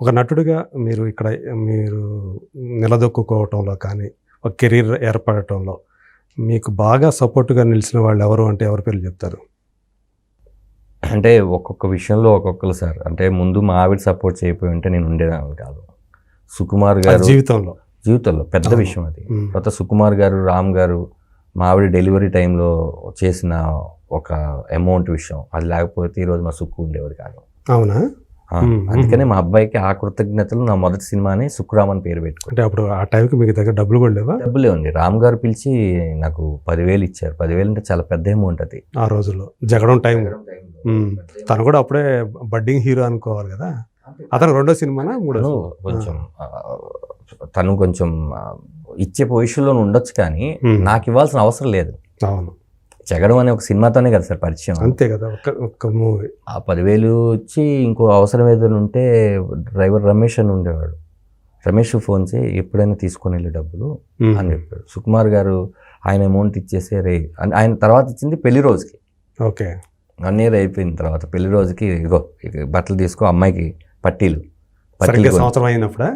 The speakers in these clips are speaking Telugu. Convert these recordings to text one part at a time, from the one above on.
ఒక నటుడిగా మీరు ఇక్కడ మీరు నిలదొక్కుకోవటంలో కానీ ఒక కెరీర్ ఏర్పడటంలో మీకు బాగా సపోర్ట్గా నిలిచిన వాళ్ళు ఎవరు అంటే ఎవరి పేర్లు చెప్తారు? అంటే ఒక్కొక్క విషయంలో ఒక్కొక్కరు సార్. అంటే ముందు మా ఆవిడ సపోర్ట్ చేయకపోయి ఉంటే నేను ఉండేదాన్ని కాదు. సుకుమార్ గారు జీవితంలో? జీవితంలో పెద్ద. విషయం అది. తర్వాత సుకుమార్ గారు రామ్ గారు మా ఆవిడ డెలివరీ టైంలో చేసిన ఒక అమౌంట్ విషయం. అది లేకపోతే ఈరోజు మా సుక్కు ఉండేవారు కాదు. అవునా. అందుకనే మా అబ్బాయికి ఆ కృతజ్ఞతలు నా మొదటి సినిమాని సుక్కురామ్ అని పేరు పెట్టుకున్నాను అంటే అప్పుడు ఆ టైంకి మీకు దగ్గర డబ్బులు కూడా లేవా? డబ్బులే ఉంది రామ్ గారు పిలిచి నాకు పదివేలు ఇచ్చారు. పదివేలు అంటే చాలా పెద్ద అమౌంట్ అది ఆ రోజుల్లో. జగడం టైం. తను కూడా అప్పుడే బడ్డింగ్ హీరో అనుకోవాలి కదా. అతను రెండో సినిమానా మూడో? కొంచెం తను కొంచెం ఇచ్చే పొజిషన్లో ఉండొచ్చు కానీ. నాకు ఇవ్వాల్సిన అవసరం లేదు. అవును. జగడం అనే ఒక సినిమాతోనే కదా సార్ పరిచయం. అంతే కదా ఒక్క మూవీ. ఆ పదివేలు ఇచ్చి ఇంకో అవసరం ఏదైనా ఉంటే డ్రైవర్ రమేష్ అని ఉండేవాడు. రమేష్ ఫోన్ చేయి ఎప్పుడైనా తీసుకొని వెళ్ళే డబ్బులు అని చెప్పాడు. సుకుమార్ గారు ఆయన అమౌంట్ ఇచ్చేసే రే ఆయన తర్వాత ఇచ్చింది పెళ్ళి రోజుకి. ఓకే. వన్ ఇయర్ అయిపోయిన తర్వాత పెళ్ళి రోజుకి ఇగో బట్టలు తీసుకో అమ్మాయికి పట్టీలు. పట్టీలు. సంవత్సరం అయినప్పుడా?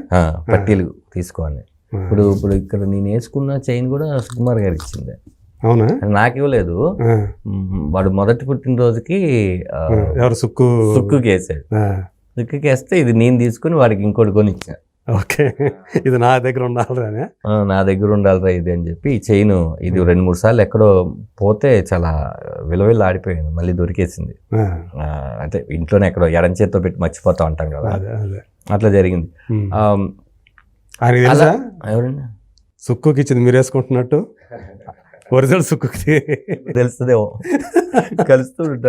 పట్టీలు తీసుకో అని. ఇప్పుడు ఇప్పుడు ఇక్కడ నేను వేసుకున్న చైన్ కూడా సుకుమార్ గారు ఇచ్చింది. అవునా? నాకు ఇవ్వలేదు వాడు మొదటి పుట్టినరోజుకి ఎవరు? సుక్కు? సుక్కుకి వేసాడు ఆ, సుక్కుకి వేస్తే ఇది నేను తీసుకుని వాడికి ఇంకోటి కొనిచ్చా. ఓకే. ఇది నా దగ్గర ఉండాలని ఆ, నా దగ్గర ఉండాలిరా ఇది అని చెప్పి ఈ చైన్ ఇది రెండు మూడు సార్లు ఎక్కడో పోతే చాలా విలువలు ఆడిపోయింది. మళ్ళీ దొరికేసింది. అంటే ఇంట్లోనే ఎక్కడో ఎడం చేత్తో పెట్టి మర్చిపోతా ఉంటాం కదా. అట్లా జరిగింది. ఎవరండి? సుక్కుకి ఇచ్చింది మీరు వేసుకుంటున్నట్టు ఒరిజినల్ సుక్కుకి. తెలుస్తుందేమో. కలుస్తూ ఉంటా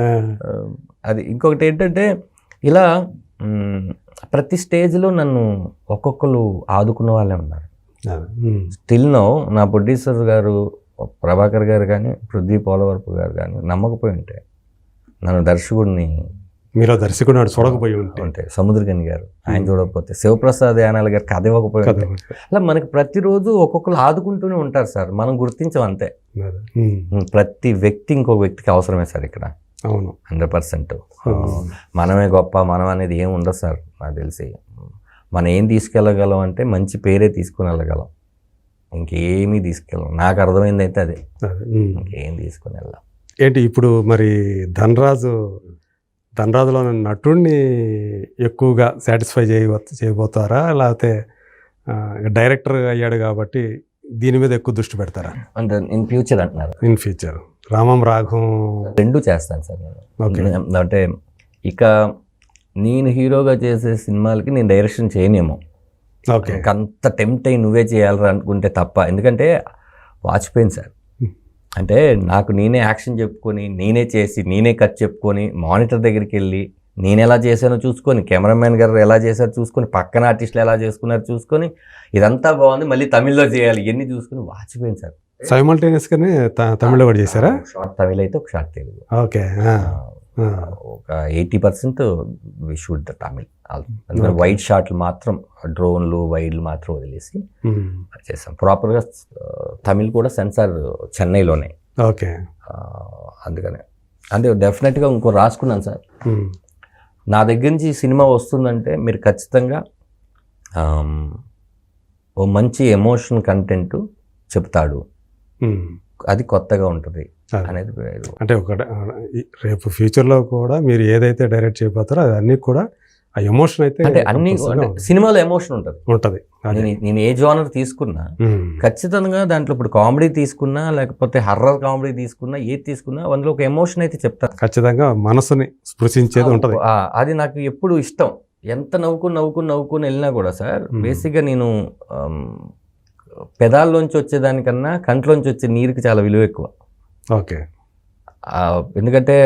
ఆ, అది ఇంకొకటి ఏంటంటే ఇలా ప్రతి స్టేజ్లో నన్ను ఒక్కొక్కరు ఆదుకున్న వాళ్ళే ఉన్నారు. స్టిల్ నో నా ప్రొడ్యూసర్ గారు ప్రభాకర్ గారు కానీ పృథ్వీ పోలవరపు గారు కానీ నమ్మకపోయి ఉంటే నన్ను దర్శకుడిని మీరు దర్శకుడు నాడు చూడకపోయి ఉంటే. ఉంటే సముద్రగని గారు ఆయన చూడకపోతే శివప్రసాద్ యానాల్ గారు కథ ఇవ్వకపోయి అలా మనకి ప్రతిరోజు ఒక్కొక్కరు ఆదుకుంటూనే ఉంటారు సార్. మనం గుర్తించాం అంతే. ప్రతి వ్యక్తి ఇంకొక వ్యక్తికి అవసరమే సార్ ఇక్కడ. అవును. Hundred percent. మనమే గొప్ప మనం అనేది ఏం ఉండదు సార్ నాకు తెలిసి. మనం ఏం తీసుకెళ్ళగలం అంటే మంచి పేరే తీసుకుని వెళ్ళగలం. ఇంకేమీ తీసుకెళ్ళం. నాకు అర్థమైంది అయితే అదే. ఇంకేం తీసుకుని వెళ్ళాం. ఏంటి ఇప్పుడు మరి ధనరాజు ధనరాజులో నటుడిని ఎక్కువగా సాటిస్ఫై చేయ చేయబోతారా? లేకపోతే డైరెక్టర్ అయ్యాడు కాబట్టి దీని మీద ఎక్కువ దృష్టి పెడతారా? అంటే ఇన్ ఫ్యూచర్ అంటున్నారు. In future. రామం రాఘం రెండు చేస్తాను సార్ నేను. అంటే ఇక నేను హీరోగా చేసే సినిమాలకి నేను డైరెక్షన్ చేయనేమో. ఓకే. అంత టెంప్ట్ అయ్యి నువ్వే చేయాలి అనుకుంటే తప్ప. ఎందుకంటే వాచిపోయింది సార్. అంటే నాకు నేనే యాక్షన్ చెప్పుకొని నేనే చేసి నేనే కట్ చెప్పుకొని మానిటర్ దగ్గరికి వెళ్ళి నేను ఎలా చేశానో చూసుకొని కెమెరామెన్ గారు ఎలా చేశారో చూసుకొని పక్కన ఆర్టిస్టులు ఎలా చేసుకున్నారో చూసుకొని ఇదంతా బాగుంది మళ్ళీ తమిళ్ళో చేయాలి ఇవన్నీ చూసుకొని వాచిపోయింది సార్. సైమల్టేనియస్ గానే త- తమిళ్ళో కూడా చేశారా? షార్ట్ తమిళ్ అయితే ఒక షార్ట్ తెలుగు. ఓకే. ఒక eighty percent we shoot the Tamil అందుకని Okay. వైట్ షాట్లు మాత్రం డ్రోన్లు వైడ్లు మాత్రం వదిలేసి ఉమ్, చేసాం ప్రాపర్గా తమిళ్ కూడా సెన్సార్ చెన్నైలోనే ఓకే అందుకనే అంటే డెఫినెట్గా ఇంకో రాసుకున్నాను సార్ నా దగ్గర నుంచి ఈ సినిమా వస్తుందంటే మీరు ఖచ్చితంగా ఓ మంచి ఎమోషన్ కంటెంట్ చెప్తాడు. అది కొత్తగా ఉంటుంది. అనేది. అంటే ఒక రేపు ఫ్యూచర్లో కూడా మీరు ఏదైతే డైరెక్ట్ చేయబోతారో అది అన్నీ కూడా ఆ ఎమోషన్ అయితే అంటే అన్ని సినిమాలో ఎమోషన్ ఉంటుంది. ఉంటుంది. నేను ఏ జోనర్ తీసుకున్నా ఖచ్చితంగా దాంట్లో ఇప్పుడు కామెడీ తీసుకున్నా లేకపోతే హర్రర్ కామెడీ తీసుకున్నా ఏది తీసుకున్నా అందులో ఒక ఎమోషన్ అయితే చెప్తాను ఖచ్చితంగా మనసుని స్పృశించేది ఉంటుంది. ఆ, అది నాకు ఎప్పుడు ఇష్టం. ఎంత నవ్వుకుని నవ్వుకుని నవ్వుకుని వెళ్ళినా కూడా సార్. బేసిక్గా నేను పెదాల్లోంచి వచ్చేదానికన్నా కంట్లోంచి వచ్చే నీరుకి చాలా విలువ ఎక్కువ. ఓకే. ఎందుకంటే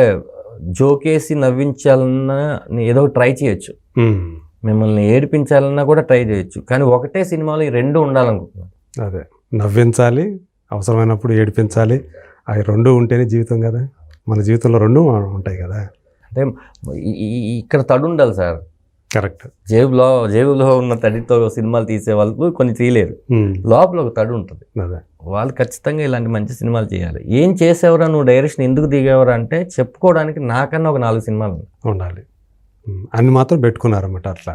జోకేసి నవ్వించాలన్నా నేను ఏదో ట్రై చేయొచ్చు. మిమ్మల్ని ఏడిపించాలన్నా కూడా ట్రై చేయొచ్చు. కానీ ఒకటే సినిమాలో ఈ రెండు ఉండాలనుకుంటున్నాను. అదే. నవ్వించాలి అవసరమైనప్పుడు ఏడిపించాలి. అవి రెండు ఉంటేనే జీవితం కదా. మన జీవితంలో రెండు ఉంటాయి కదా. అంటే ఇక్కడ తడు ఉండాలి సార్. కరెక్ట్. జేబులో జేబులో ఉన్న తడితో సినిమాలు తీసే వాళ్ళు కొన్ని తీయలేరు. లోపల ఒక తడు ఉంటుంది. వాళ్ళు ఖచ్చితంగా ఇలాంటి మంచి సినిమాలు చేయాలి ఏం చేసేవరా నువ్వు డైరెక్షన్? ఎందుకు దిగేవరా అంటే చెప్పుకోవడానికి నాకన్నా ఒక నాలుగు సినిమాలు ఉండాలి. అన్ని మాత్రం పెట్టుకున్నారన్నమాట అట్లా.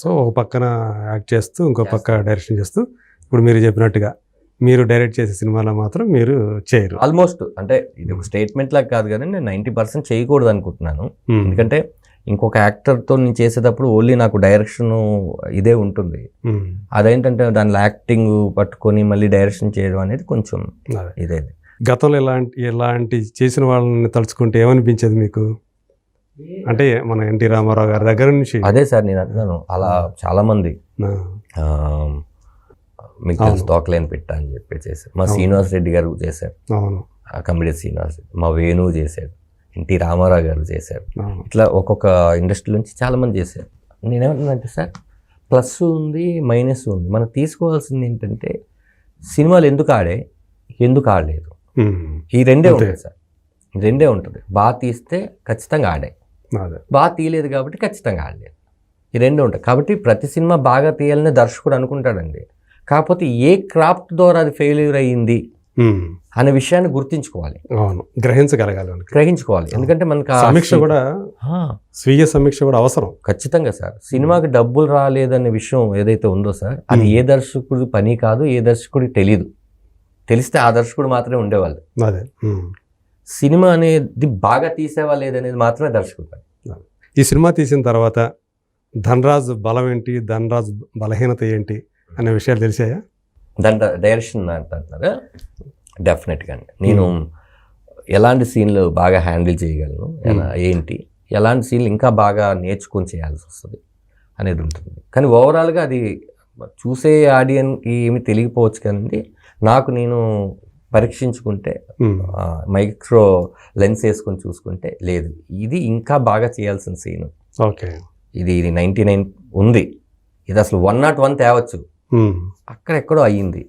సో ఒక పక్కన యాక్ట్ చేస్తూ ఇంకో పక్క డైరెక్షన్ చేస్తూ ఇప్పుడు మీరు చెప్పినట్టుగా మీరు డైరెక్ట్ చేసే సినిమాలో మాత్రం మీరు చేయరు. ఆల్మోస్ట్ అంటే ఇది ఒక స్టేట్మెంట్ లాగా కాదు కానీ నేను నైంటీ పర్సెంట్ చేయకూడదు అనుకుంటున్నాను ఎందుకంటే ఇంకొక యాక్టర్తో నేను చేసేటప్పుడు ఓన్లీ నాకు డైరెక్షన్ ఇదే ఉంటుంది. అదేంటంటే దానిలో యాక్టింగ్ పట్టుకొని మళ్ళీ డైరెక్షన్ చేయడం అనేది కొంచెం. ఇదే. గతంలో ఎలాంటి ఎలాంటి చేసిన వాళ్ళని తలుచుకుంటే ఏమనిపించేది మీకు? అంటే మన ఎన్టీ రామారావు గారి దగ్గర నుంచి? అదే సార్ నేను అంటున్నాను. అలా చాలా మంది ఆ, ఆ, మీకు. తెలుసు తోకలేని పెట్ట అని చెప్పి చేశారు. మా. శ్రీనివాస్ రెడ్డి గారు చేశారు. అవును. ఆ కమిడీ శ్రీనివాస్ రెడ్డి మా వేణువు చేశారు ఎన్టీ రామారావు గారు చేశారు. ఇట్లా ఒక్కొక్క ఇండస్ట్రీ నుంచి చాలా మంది చేశారు. నేనేమంటున్నానంటే సార్ ప్లస్ ఉంది మైనస్ ఉంది. మనం తీసుకోవాల్సింది ఏంటంటే సినిమాలు ఎందుకు ఆడే ఎందుకు ఆడలేదు? ఈ రెండే. ఉంటుంది సార్. రెండే ఉంటుంది. బాగా తీస్తే ఖచ్చితంగా అదే. బాగా తీయలేదు కాబట్టి ఖచ్చితంగా ఆడలేదు. ఈ రెండు ఉంటాయి. కాబట్టి ప్రతి సినిమా బాగా తీయాలని దర్శకుడు అనుకుంటాడండి. కాకపోతే ఏ క్రాఫ్ట్ ద్వారా అది ఫెయిల్యూర్ అయ్యింది? అనే విషయాన్ని గుర్తించుకోవాలి. అవును. గ్రహించగలగాలి గ్రహించుకోవాలి. ఎందుకంటే మనకు సమీక్ష కూడా స్వీయ సమీక్ష కూడా అవసరం. ఖచ్చితంగా సార్. సినిమాకి డబ్బులు రాలేదనే విషయం ఏదైతే ఉందో సార్ అది ఏ దర్శకుడి పని కాదు ఏ దర్శకుడికి తెలీదు. తెలిస్తే ఆ దర్శకుడు మాత్రమే ఉండేవాళ్ళు. అదే. సినిమా అనేది బాగా తీసేవా లేదనేది మాత్రమే దర్శకుడు పని. ఈ సినిమా తీసిన తర్వాత ధనరాజ్ బలం ఏంటి ధనరాజ్ బలహీనత ఏంటి అనే విషయాలు తెలిసాయా? దాని డైరెక్షన్ అంటున్నారా డెఫినెట్గా అండి. నేను ఎలాంటి సీన్లు బాగా హ్యాండిల్ చేయగలను? ఎలా ఏంటి? ఎలాంటి సీన్లు ఇంకా బాగా నేర్చుకొని చేయాల్సి వస్తుంది అనేది ఉంటుంది. కానీ ఓవరాల్గా అది చూసే ఆడియన్కి ఏమి తెలియకపోవచ్చు కానీ నాకు నేను పరీక్షించుకుంటే ఉమ్, మైక్రో లెన్స్ వేసుకొని చూసుకుంటే లేదు. ఇది ఇంకా బాగా చేయాల్సిన సీన్. ఓకే. ఇది ఇది నైంటీ నైన్ ఉంది. ఇది అసలు వన్ నాట్ వన్ తేవచ్చు. ఉమ్, అక్కడెక్కడో అయ్యింది.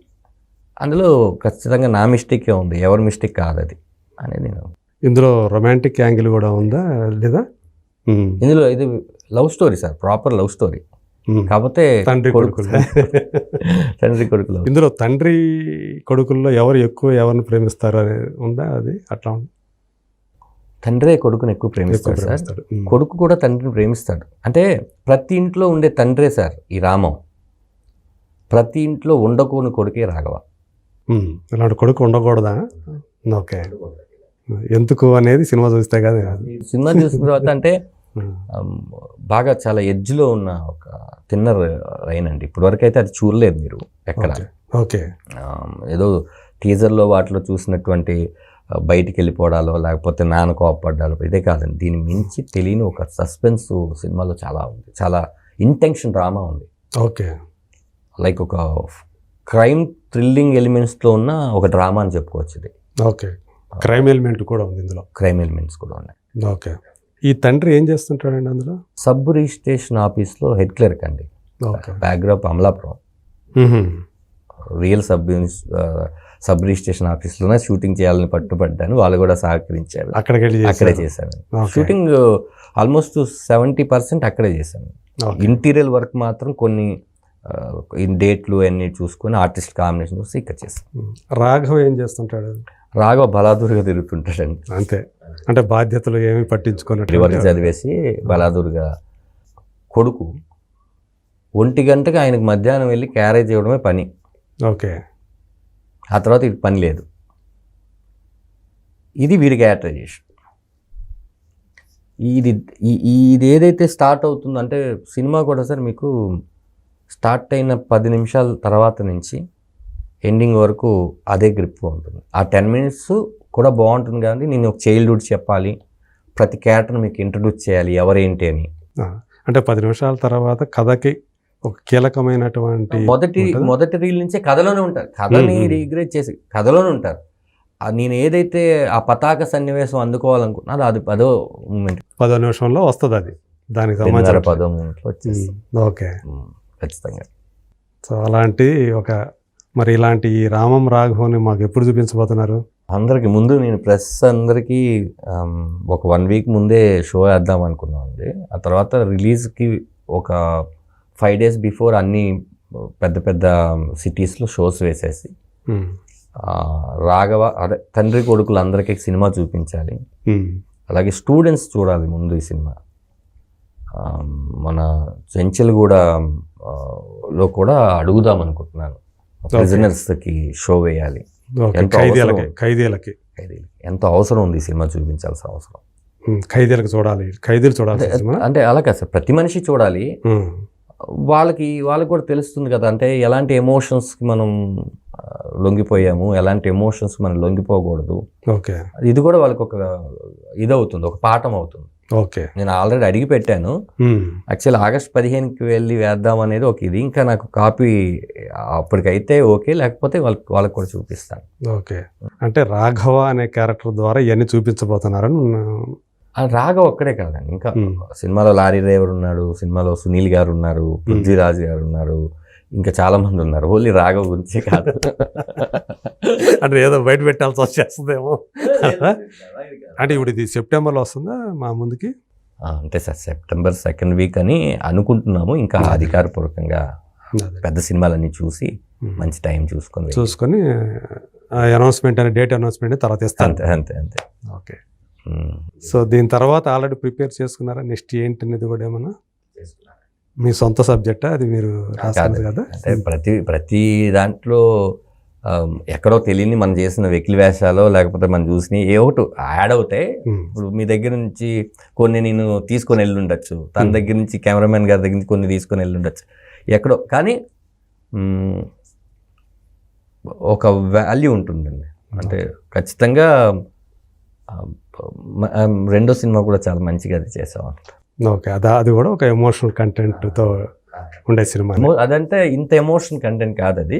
అందులో ఖచ్చితంగా నా మిస్టేకే ఉంది ఎవరి మిస్టేక్ కాదు అది అనేది నేను ఇందులో రొమాంటిక్ యాంగిల్ కూడా ఉందా లేదా? ఇందులో ఇది love story sir proper love story. కాకపోతే తండ్రి కొడుకు కొడుకులు. తండ్రి కొడుకు love. ఇందులో తండ్రి కొడుకుల్లో ఎవరు ఎక్కువ ఎవరిని ప్రేమిస్తారు అనేది ఉందా అది? అట్లా ఉంది? తండ్రే కొడుకుని ఎక్కువ ప్రేమిస్తాడు సార్. కొడుకు కూడా తండ్రిని ప్రేమిస్తాడు. అంటే ప్రతి ఇంట్లో ఉండే తండ్రే సార్ ఈ రామం. ప్రతి ఇంట్లో ఉండకోని కొడుకే రాఘవ. ఇలాంటి కొడుకు ఉండకూడదా? ఓకే. ఎందుకు అనేది సినిమా చూస్తే కదా. సినిమా చూసిన తర్వాత అంటే బాగా చాలా ఎడ్జ్లో ఉన్న ఒక తిన్నర్ రైన్ అండి. ఇప్పటివరకు అయితే అది చూడలేదు మీరు ఎక్కడ. ఓకే. ఏదో టీజర్లో వాటిలో చూసినటువంటి బయటికి వెళ్ళిపోవడాలో లేకపోతే నాన్న కోపడ్డాలో ఇదే కాదండి. దీని మించి తెలియని ఒక సస్పెన్స్ సినిమాలో చాలా ఉంది. చాలా ఇంటెన్షన్ డ్రామా ఉంది. ఓకే. లైక్ ఒక క్రైమ్ థ్రిల్లింగ్ ఎలిమెంట్స్తో ఉన్న ఒక డ్రామా అని చెప్పుకోవచ్చు ఇది. ఓకే. క్రైమ్ ఎలిమెంట్ కూడా ఉంది ఇందులో. క్రైమ్ ఎలిమెంట్స్ కూడా ఉన్నాయి. ఓకే. ఈ తండ్రి ఏం చేస్తుంటాడండి అందులో? సబ్ రిజిస్ట్రేషన్ ఆఫీస్లో హెడ్ క్లర్క్ అండి. Okay. Background Amalapuram. Real sub sub registration ఆఫీస్లోనే షూటింగ్ చేయాలని పట్టుబడ్డాను. వాళ్ళు కూడా సహకరించారు. అక్కడికి అక్కడే. చేశాను. షూటింగ్ ఆల్మోస్ట్ సెవెంటీ పర్సెంట్ అక్కడే చేశాను. ఓకే. ఇంటీరియర్ వర్క్ మాత్రం కొన్ని డేట్లు అన్ని చూసుకొని ఆర్టిస్ట్ కాంబినేషన్ చూసి ఇక్కడ ఉమ్. రాఘవ్ ఏం చేస్తుంటాడు? రాఘవ బలాదూరుగా తిరుగుతుంటాడండి. అంతే. అంటే బాధ్యతలు ఏమి పట్టించుకున్నట్టు రివర్స్ చదివేసి బలాదూరుగా కొడుకు ఒంటి గంటకి ఆయనకు మధ్యాహ్నం వెళ్ళి క్యారేజ్ ఇవ్వడమే పని. ఓకే. ఆ తర్వాత ఇది పని లేదు. ఇది వీడి క్యారెక్టరైజేషన్ ఇది ఇది ఏదైతే స్టార్ట్ అవుతుందో అంటే సినిమా కూడా సార్ మీకు స్టార్ట్ అయిన పది నిమిషాల తర్వాత నుంచి ఎండింగ్ వరకు అదే గ్రిప్ ఉంటుంది. ఆ టెన్ మినిట్స్ కూడా బాగుంటుంది కానీ నేను ఒక చైల్డ్హుడ్ చెప్పాలి. ప్రతి క్యారెక్టర్ మీకు ఇంట్రడ్యూస్ చేయాలి. ఎవరేంటి అని. అంటే పది నిమిషాల తర్వాత కథకి ఒక కీలకమైనటువంటి మొదటి? మొదటి రీల్ నుంచే కథలోనే ఉంటారు. కథని. రీగ్రేట్ చేసి కథలోనే ఉంటారు. నేను ఏదైతే ఆ పతాక సన్నివేశం అందుకోవాలనుకున్నా అది పదో మూమెంట్ పదో నిమిషంలో వస్తుంది అది దానికి సంబంధించిన పదో మూమెంట్లో వచ్చేసి ఓకే. ఖచ్చితంగా. సో అలాంటి ఒక మరి ఇలాంటి ఈ రామం రాఘవని మాకు ఎప్పుడు చూపించబోతున్నారు? అందరికి ముందు నేను ప్రెస్ అందరికీ ఒక వన్ వీక్ ముందే షో వేద్దాం అనుకున్నాం అండి. ఆ తర్వాత రిలీజ్కి ఒక ఫైవ్ డేస్ బిఫోర్ అన్ని పెద్ద పెద్ద సిటీస్లో షోస్ వేసేసి రాఘవ అదే తండ్రి కొడుకులందరికీ సినిమా చూపించాలి. అలాగే స్టూడెంట్స్ చూడాలి ముందు ఈ సినిమా. మన చెంచల్ కూడా లో కూడా అడుగుదాం అనుకుంటున్నాను. ప్రిజనర్స్కి షో వేయాలి. ఖైదీలకి అవసరం? ఖైదీలకి. ఎంతో అవసరం ఉంది సినిమా చూపించాల్సిన అవసరం? ఖైదీలకు చూడాలి. ఖైదీలు చూడాలి అంటే అలా కాదు సార్. ప్రతి మనిషి చూడాలి. వాళ్ళకి వాళ్ళకి కూడా తెలుస్తుంది కదా. అంటే ఎలాంటి ఎమోషన్స్కి మనం లొంగిపోయాము? ఎలాంటి ఎమోషన్స్ మనం లొంగిపోకూడదు? ఓకే. ఇది కూడా వాళ్ళకి ఒక ఇది అవుతుంది ఒక పాఠం అవుతుంది. ఓకే. నేను ఆల్రెడీ అడిగి పెట్టాను. యాక్చువల్ ఆగస్ట్ పదిహేనుకి వెళ్ళి వేద్దాం అనేది ఒక ఇది. ఇంకా నాకు కాపీ అప్పటికైతే ఓకే. లేకపోతే వాళ్ళకి వాళ్ళకి కూడా చూపిస్తాను. ఓకే. అంటే రాఘవ అనే క్యారెక్టర్ ద్వారా ఇవన్నీ చూపించబోతున్నారని రాఘవ్ ఒక్కడే కాదండి. ఇంకా సినిమాలో లారీ డ్రైవర్ ఉన్నాడు సినిమాలో సునీల్ గారు ఉన్నారు పృథ్వీరాజ్ గారు ఉన్నారు ఇంకా చాలా మంది ఉన్నారు. ఓన్లీ రాఘవ్ గురించి కాదు. అంటే ఏదో బయట పెట్టాల్సి వచ్చేస్తుందేమో. అంటే ఇప్పుడు ఇది సెప్టెంబర్లో వస్తుందా? మా ముందుకి? అంతే సార్. సెప్టెంబర్ సెకండ్ వీక్ అని అనుకుంటున్నాము. ఇంకా అధికారపూర్వకంగా. పెద్ద సినిమాలన్నీ చూసి. మంచి టైం చూసుకొని చూసుకొని అనౌన్స్మెంట్ అనే డేట్ అనౌన్స్మెంట్ తర్వాత ఇస్తాను అంతే అంతే అంతే. ఓకే. సో దీని తర్వాత ఆల్రెడీ ప్రిపేర్ చేసుకున్నారా? నెక్స్ట్ ఏంటి అనేది కూడా ఏమన్నా? మీ సొంత సబ్జెక్టా అది మీరు రాసుకున్నది కాదు. ప్రతి ప్రతి దాంట్లో ఎక్కడో తెలియని మనం చేసిన వెకిలి వేషాలు లేకపోతే మనం చూసిన ఏ ఒకటి యాడ్ అవుతాయి ఇప్పుడు మీ దగ్గర నుంచి కొన్ని నేను తీసుకొని వెళ్ళి ఉండొచ్చు తన. దగ్గర నుంచి కెమెరామెన్ గారి దగ్గర నుంచి కొన్ని తీసుకొని వెళ్ళి ఉండొచ్చు ఎక్కడో కానీ ఒక వాల్యూ ఉంటుందండి. అంటే ఖచ్చితంగా రెండో సినిమా కూడా చాలా మంచిగా అది చేసాం ఓకే. అది అది కూడా ఒక ఎమోషనల్ కంటెంట్తో ఉండే సినిమా అదంటే ఇంత ఎమోషన్ కంటెంట్ కాదు అది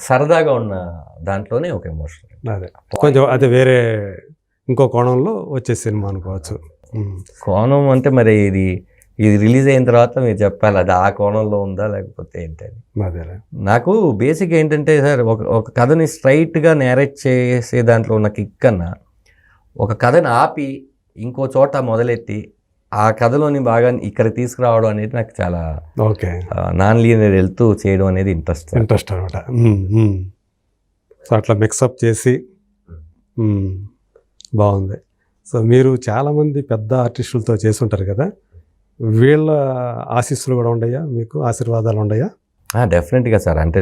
సరదాగా ఉన్న దాంట్లోనే ఒక ఎమోషన్. అదే. కొంచెం అది వేరే ఇంకో కోణంలో వచ్చే సినిమా అనుకోవచ్చు. కోణం అంటే మరి ఇది ఇది రిలీజ్ అయిన తర్వాత మీరు చెప్పాలి అది ఆ కోణంలో ఉందా లేకపోతే ఏంటని నాకు బేసిక్ ఏంటంటే సార్ ఒక ఒక కథని స్ట్రైట్గా నేరేట్ చేసే దాంట్లో ఉన్న కిక్ కన్నా ఒక కథని ఆపి ఇంకో చోట మొదలెట్టి ఆ కథలోని బాగా ఇక్కడ తీసుకురావడం అనేది నాకు చాలా ఓకే. నాన్ లీనియర్ వెళ్తూ చేయడం అనేది ఇంట్రెస్ట్. ఇంట్రెస్ట్ అనమాట సో అట్లా మిక్సప్ చేసి బాగుంది. సో మీరు చాలామంది పెద్ద ఆర్టిస్టులతో చేసి ఉంటారు కదా? వీళ్ళ ఆశీస్సులు కూడా ఉండయా? మీకు ఆశీర్వాదాలు ఉండయా? డెఫినెట్గా సార్. అంటే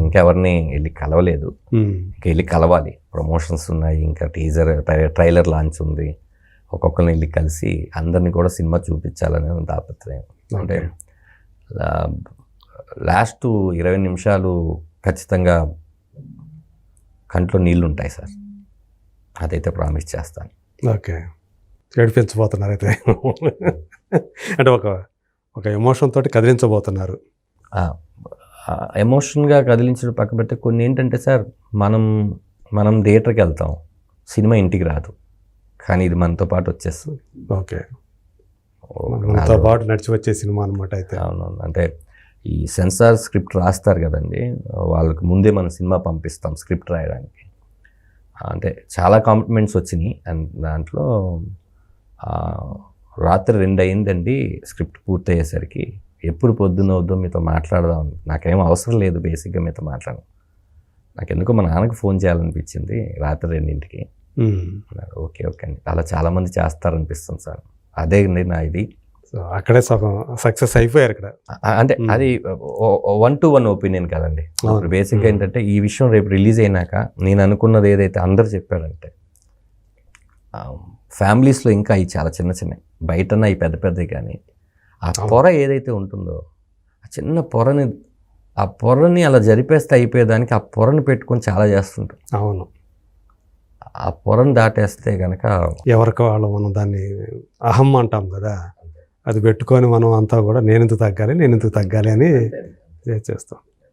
ఇంకెవరిని వెళ్ళి కలవలేదు. ఇంకా వెళ్ళి కలవాలి. ప్రమోషన్స్ ఉన్నాయి ఇంకా టీజర్ ట్రైలర్ లాంచ్ ఉంది. ఒక్కొక్కరిని వెళ్ళి కలిసి అందరినీ కూడా సినిమా చూపించాలనే తాపత్రయం. అంటే లాస్ట్ ఇరవై నిమిషాలు ఖచ్చితంగా కంట్లో నీళ్ళు ఉంటాయి సార్. అదైతే ప్రామిస్ చేస్తాను. ఓకే. ఏడిపించబోతున్నారు అయితే. అంటే ఒక ఒక ఎమోషన్ తోటి కదిలించబోతున్నారు. ఎమోషన్గా కదిలించడం పక్క పెడితే కొన్ని ఏంటంటే సార్ మనం మనం థియేటర్కి వెళ్తాం. సినిమా ఇంటికి రాదు. కానీ ఇది మనతో పాటు వచ్చేస్తుంది. ఓకే. మనతో పాటు నడిచి వచ్చే సినిమా అనమాట అయితే. అవునవును. అంటే ఈ సెన్సార్ స్క్రిప్ట్ రాస్తారు కదండి వాళ్ళకి ముందే మనం సినిమా పంపిస్తాం స్క్రిప్ట్ రాయడానికి. అంటే చాలా కాంప్లిమెంట్స్ వచ్చినాయి. అండ్ దాంట్లో రాత్రి రెండు అయిందండి స్క్రిప్ట్ పూర్తయ్యేసరికి. ఎప్పుడు పొద్దున్న వద్దో మీతో మాట్లాడదాం. నాకేం అవసరం లేదు బేసిక్గా మీతో మాట్లాడడం. నాకు ఎందుకో మా నాన్నకి ఫోన్ చేయాలనిపించింది రాత్రి రెండింటికి. అన్నారు, ఓకే ఓకే అండి. అలా చాలామంది చేస్తారనిపిస్తుంది సార్. అదే అండి నా ఇది. సో అక్కడే సగం సక్సెస్ అయిపోయారు ఇక్కడ. అంటే. అది వన్ టు వన్ ఒపీనియన్ కదండి. బేసిక్గా. ఏంటంటే ఈ విషయం రేపు రిలీజ్ అయినాక నేను అనుకున్నది ఏదైతే అందరు చెప్పారంటే ఫ్యామిలీస్లో ఇంకా అవి చాలా చిన్న చిన్నవి బయటన అవి పెద్ద పెద్దవి కానీ ఆ. పొర ఏదైతే ఉంటుందో ఆ చిన్న పొరని ఆ పొరని అలా జరిపేస్తే అయిపోయేదానికి ఆ పొరని పెట్టుకొని చాలా చేస్తుంటాం అవును. ఆ పొరని దాటేస్తే కనుక ఎవరికి వాళ్ళు మనం దాన్ని అహం అంటాం కదా అది పెట్టుకొని మనం అంతా కూడా నేను ఎందుకు తగ్గాలి నేను ఎందుకు తగ్గాలి అని చేస్తాం.